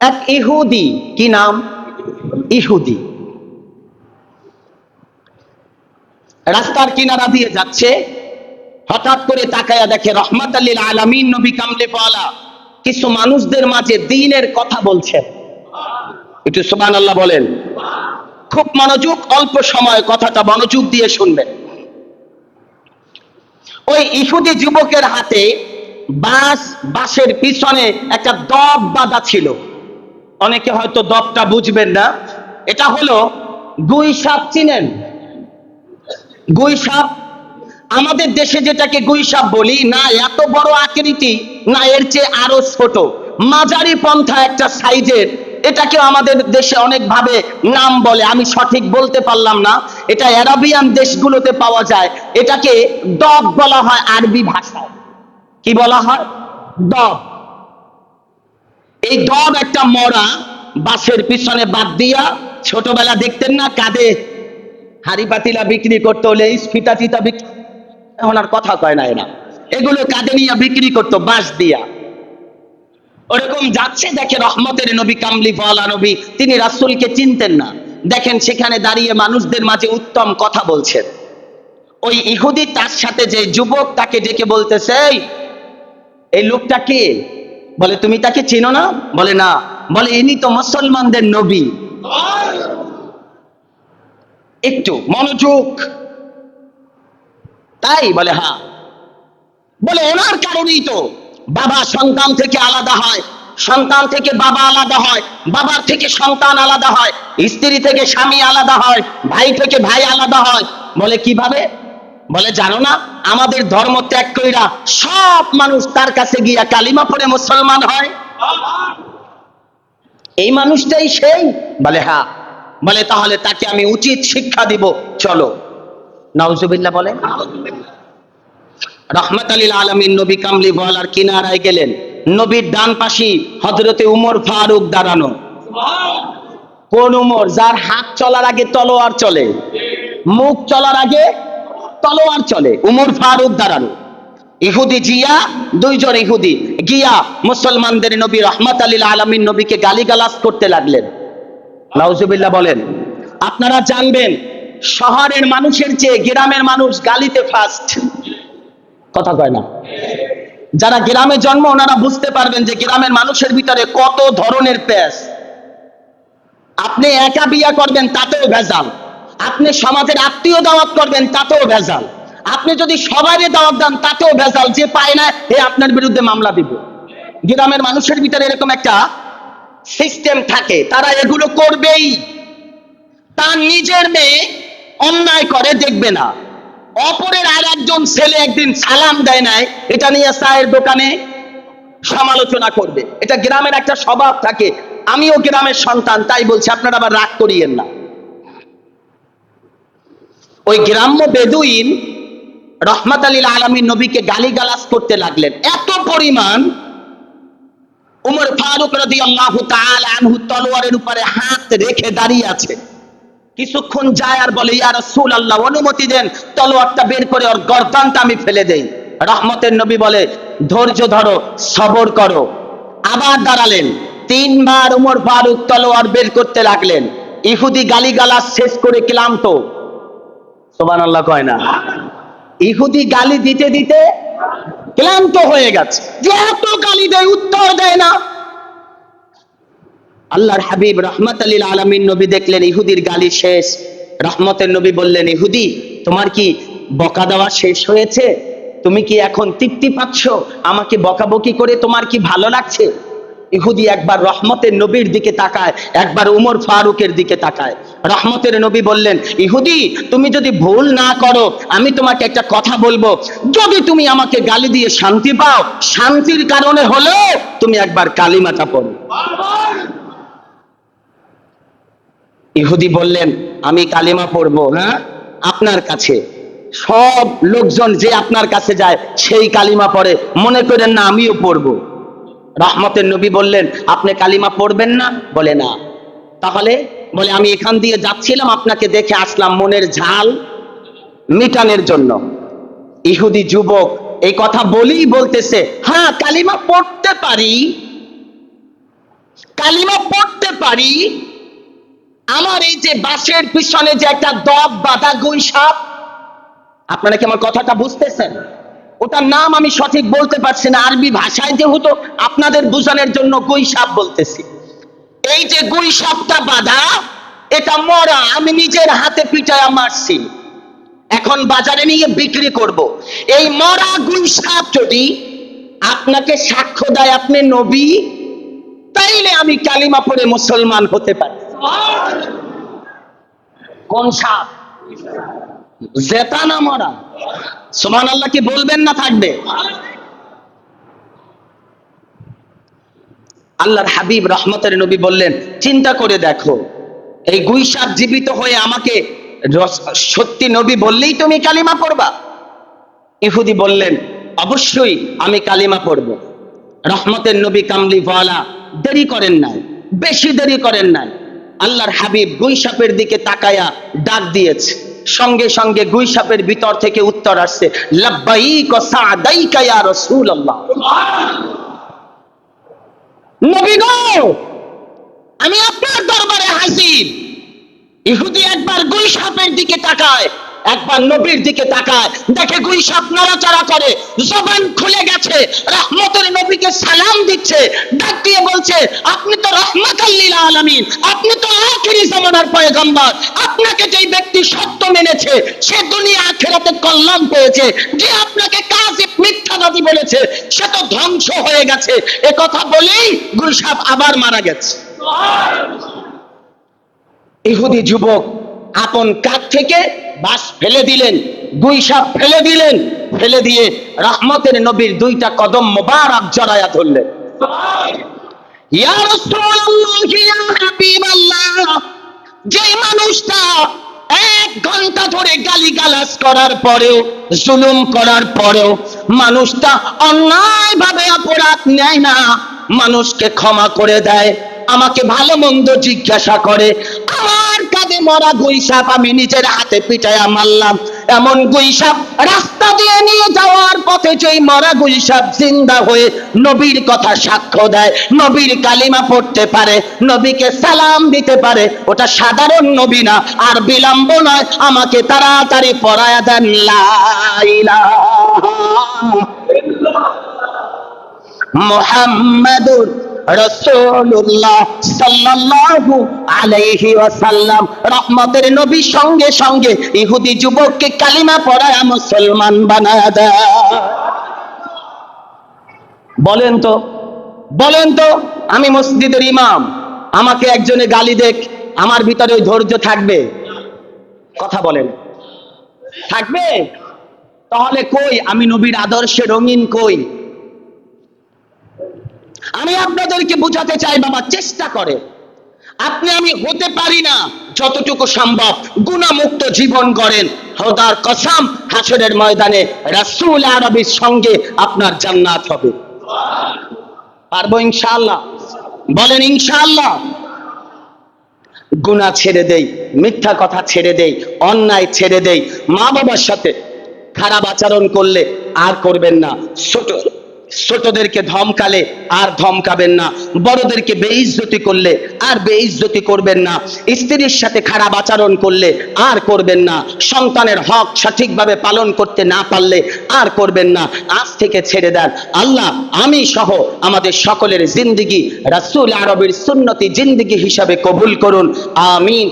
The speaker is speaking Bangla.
এক ইহুদি, কি নাম? ইহুদি। রাস্তার কিনারা দিয়ে যাচ্ছে। হঠাৎ করে তাকায়া দেখে রহমাত আল্লিল আলামিন নবী কামলে পালা কিছু মানুষদের মাঝে দিনের কথা বলছেন। একটু সুবান আল্লাহ বলেন। খুব মনোযোগ, অল্প সময় কথাটা মনোযোগ দিয়ে শুনবেন। ওই ইহুদি যুবকের হাতে বাস বাসের পিছনে একটা দব বাঁধা ছিল। অনেকে হয়তো দবটা বুঝবেন না। এটা হলো গুই সাপ চিনেন? গুই সাপ? আমাদের দেশে যেটাকে গুই সাপ বলি, না এত বড় আকৃতি, না এর চেয়ে আরও ছোট। মাঝারি পন্থা একটা সাইজের এটাকে আমাদের দেশে অনেক ভাবে নাম বলে। আমি সঠিক বলতে পারলাম না। এটা অ্যারাবিয়ান দেশগুলোতে পাওয়া যায়। এটাকে ডগ বলা হয় আরবি ভাষায়। কি বলা হয়? ডগ এই ডগ একটা মরা বাসের পিছনে বাদ দিয়া ছোটবেলা দেখতেন না কাঁধে হাড়ি পাতিলা বিক্রি করতে হলে ফিতা টিতা বিক্রি এখন আর কথা কয় না এরা। এগুলো কাঁধে নিয়ে বিক্রি করতো বাঁশ দিয়া। ওরকম যাচ্ছে দেখে রহমতের নবী কামলি ফলা নবী তিনি রাসূলকে চিনতেন না। দেখেন সেখানে দাঁড়িয়ে মানুষদের মাঝে উত্তম কথা বলছেন। ওই ইহুদি তার সাথে যে যুবক তাকে ডেকে বলতেছে "এই, এই লোকটা কে? বলে, তুমি তাকে চিনো না? বলে না। বলে, ইনি তো মুসলমানদের নবী। একটু মনোযোগ। তাই বলে হ্যাঁ। বলে, ওনার কারণেই তো বাবা সন্তান থেকে আলাদা হয়। সন্তান থেকে বাবা আলাদা হয়। বাবার থেকে সন্তান আলাদা হয়। স্ত্রী থেকে স্বামী আলাদা হয়। ভাই থেকে ভাই আলাদা হয়। বলে, কীভাবে? বলে, জানো না, আমাদের ধর্ম ত্যাগ কইরা সব মানুষ তার কাছে গিয়া কালিমা পড়ে মুসলমান হয়? এই মানুষটাই সেই। বলে হ্যাঁ। বলে, তাহলে তাকে আমি উচিত শিক্ষা দিব। চলো। নাউজুবিল্লাহ বলে রহমত আলীল আলমীর নবী কামলি বলার কিনারায় গেলেন। নবীর ডান পাশি হজরতে উমর ফারুক দাঁড়ানো। কোন উমর, যার হাত চলার আগে তলোয়ার চলে। মুখ চলার আগে তলোয়ার চলে, উমর ফারুক দাঁড়ানো ইহুদি জিয়া, দুইজন ইহুদি, গিয়া মুসলমানদের নবী রহমত আলীল আলমীর নবীকে গালিগালাজ করতে লাগলেন। নাউজুবিল্লাহ বলেন, আপনারা জানবেন, শহরের মানুষের চেয়ে গ্রামের মানুষ গালিতে ফাস্ট কথা কয় না। যারা গ্রামে জন্ম, ওনারা বুঝতে পারবেন যে গ্রামের মানুষের ভিতরে কত ধরনের প্যাস আপনি একা বিয়া করবেন, তাতেও ভেজাল। আপনি সমাজের আত্মীয় দাওয়াত করবেন, তাতেও ভেজাল। আপনি যদি সবাইকে দাওয়াত দেন, তাতেও ভেজাল। যে পায় না, এ আপনার বিরুদ্ধে মামলা দিব। গ্রামের মানুষের ভিতরে এরকম একটা সিস্টেম থাকে। তারা এগুলো করবেই। তার নিজের মেয়ে অন্যায় করে, দেখবে না। অপরের আর একজন ছেলে একদিন সালাম দেয় নাই, এটা নিয়ে চায়ের দোকানে সমালোচনা করবে। এটা গ্রামের একটা স্বভাব থাকে। আমিও গ্রামের সন্তান, তাই বলছি, আপনারা আবার রাগ করিয়েন না। ওই গ্রাম্য বেদুইন রহমত আলীল আলমী নবীকে গালিগালাজ করতে লাগলেন। এত পরিমাণ উমর ফারুক রাদি আল্লাহ আনহু তলোয়ারের উপরে হাত রেখে দাঁড়িয়ে আছে। কিছুক্ষণ যায় আর বলে, ইয়া রাসূল আল্লাহ অনুমতি দেন, তলোয়ারটা বের করে ওর গর্দানটা আমি ফেলে দেই। রহমতের নবী বলে, ধৈর্য ধরো, সবর করো। আবার দাঁড়ালেন। তিনবার উমর ফারুক তলোয়ার বের করতে লাগলেন। ইহুদি গালিগালাজ শেষ করে ক্লান্ত। সুবহানাল্লাহ কয় না। ইহুদি গালি দিতে দিতে ক্লান্ত হয়ে গেছে। যে এত গালি দেয়, উত্তর দেয় না। আল্লাহর হাবিব রহমত আলীল আলমিন নবী দেখলেন, ইহুদির গালি শেষ। রহমতের নবী বললেন, ইহুদি, তোমার কি বকা দেওয়া শেষ হয়েছে? তুমি কি এখন তৃপ্তি পাচ্ছ? আমাকে বকাবকি করে তোমার কি ভালো লাগছে? ইহুদি একবার রহমতের নবীর দিকে তাকায়, একবার উমর ফারুকের দিকে তাকায়। রহমতের নবী বললেন, ইহুদি, তুমি যদি ভুল না করো, আমি তোমাকে একটা কথা বলব। যদি তুমি আমাকে গালি দিয়ে শান্তি পাও, শান্তির কারণে হলো তুমি একবার কালিমাটা পড়ো। ইহুদি বললেন, আমি কালিমা পড়ব হ্যাঁ? আপনার কাছে। সব লোকজন যে আপনার কাছে যায়, সেই কালিমা পড়ে। মনে করেন না, আমিও পড়ব। রহমতের নবী বললেন, আপনি কালিমা পড়বেন না? বলে, না। তাহলে বলে, আমি এখান দিয়ে যাচ্ছিলাম আপনাকে দেখে আসলাম মনের ঝাল মিটানের জন্য। ইহুদি যুবক এই কথা বলেই বলতেছে হ্যাঁ কালিমা পড়তে পারি, কালিমা পড়তে পারি। আমার এই যে বাসের পিছনে যে একটা দব বাঁধা গুই সাপ, আপনারা কি আমার কথাটা বুঝতেছেন? ওটার নাম আমি সঠিক বলতে পারছি না। আরবি ভাষায় যেহেতু আপনাদের বোঝানোর জন্য গুই সাপ বলতেছি। এই যে গুই সাপটা বাঁধা, এটা মরা, আমি নিজের হাতে পিটায়া মারছি। এখন বাজারে নিয়ে বিক্রি করব। এই মরা গুই সাপ যদি আপনাকে সাক্ষ্য দেয় আপনি নবী, তাইলে আমি কালিমা পড়ে মুসলমান হতে পারি। কোন সাপ? জেতা না মরা। সুমান আল্লাহ কি বলবেন না থাকবে? আল্লাহর হাবিব রহমতের নবী বললেন, চিন্তা করে দেখো, এই গুইসাপ জীবিত হয়ে আমাকে সত্যি নবী বললেই তুমি কালিমা পড়বা। ইহুদি বললেন, অবশ্যই আমি কালিমা পড়ব। রহমতের নবী কামলি ওয়ালা দেরি করেন নাই, বেশি দেরি করেন নাই। আল্লাহর হাবিব গুইসাপের দিকে তাকায়া ডাক দিয়েছে। সঙ্গে সঙ্গে গুইসাপের ভিতর থেকে উত্তর আসছে, লাব্বাইক ও সাদাইকা ইয়া রাসূলুল্লাহ। আমি আপনার দরবারে হাজির। ইহুদি একবার গুই সাপের দিকে তাকায়, একবার নবীর দিকে তাকায়। দেখে গুই সাপ নড়াচড়া করে, জবান খুলে গেছে, রহমতের নবীকে সালাম দিচ্ছে, ডাক দিয়ে বলছে, আপনি তো রহমত আল্লিল আলমিন, আপনি তো জামানার আপনাকে ব্যক্তি সত্য মেনেছে, সে দুনিয়া আখেরাতে কল্যাণ পেয়েছে। যে আপনাকে কাজে বলেছে, সে তো ধ্বংস হয়ে গেছে। এ কথা বলেই আবার মারা গেছে। ইহুদি যুবক আপন কাঠ থেকে বাস ফেলে দিলেন, দুই সাপ ফেলে দিলেন, ফেলে দিয়ে রহমতের নবীর দুইটা কদম মোবারক জড়ায়া ধরলেন। যে মানুষটা এক ঘণ্টা ধরে গালি গালাজ করার পরেও, জুলুম করার পরেও, মানুষটা অন্যায় ভাবে অপরাধ নেয় না, মানুষকে ক্ষমা করে দেয়, আমাকে ভালো মন্দ জিজ্ঞাসা করে মরা গুইসাপ আমি নিজের হাতে পিটায়া মারলাম। এমন গুইসাপ রাস্তা দিয়ে নিয়ে যাওয়ার পথে যেই মরা গুইসাপ জিন্দা হয়ে নবীর কথা সাক্ষ্য দেয়, নবীর কালিমা পড়তে পারে, নবীকে সালাম দিতে পারে, ওটা সাধারণ নবী না, আর বিলম্ব নয়, আমাকে তাড়াতাড়ি পড়ায়া দেন, লা ইলাহা মুহাম্মাদুর রহমতের নবী সঙ্গে সঙ্গে ইহুদি যুবককে কালিমা পড়ায় মুসলমান বানায় বলেন তো বলেন তো, আমি মসজিদের ইমাম, আমাকে একজনে গালি দেখ, আমার ভিতরে ওই ধৈর্য থাকবে। কথা বলেন। থাকবে? তাহলে কই? আমি নবীর আদর্শে রঙিন কই? আমি আপনাদেরকে বোঝাতে চাই, বাবা, চেষ্টা করে। আপনি, আমি হতে পারি না যতটুকু সম্ভব গুণামুক্ত জীবন গড়েন। হদার কসম, হাসরের ময়দানে রাসূল আরবির সঙ্গে আপনার জান্নাত হবে। পারব ইনশাআল্লাহ? বলেন ইনশাআল্লাহ। গুনাহ ছেড়ে দেই, মিথ্যা কথা ছেড়ে দেই, অন্যায় ছেড়ে দেই। মা বাবার সাথে খারাপ আচরণ করলে আর করবেন না। ছোট ছোটদেরকে ধমকালে আর ধমকাবেন না, বড়দেরকে বেইজ্জতি করলে আর বেইজ্জতি করবেন না, স্ত্রীর সাথে খারাপ আচরণ করলে আর করবেন না, সন্তানের হক সঠিকভাবে পালন করতে না পারলে আর করবেন না, আজ থেকে ছেড়ে দেন। আল্লাহ, আমি সহ আমাদের সকলের জিন্দিগি রাসূল আরবের সুন্নতি জিন্দিগি হিসাবে কবুল করুন, আমিন।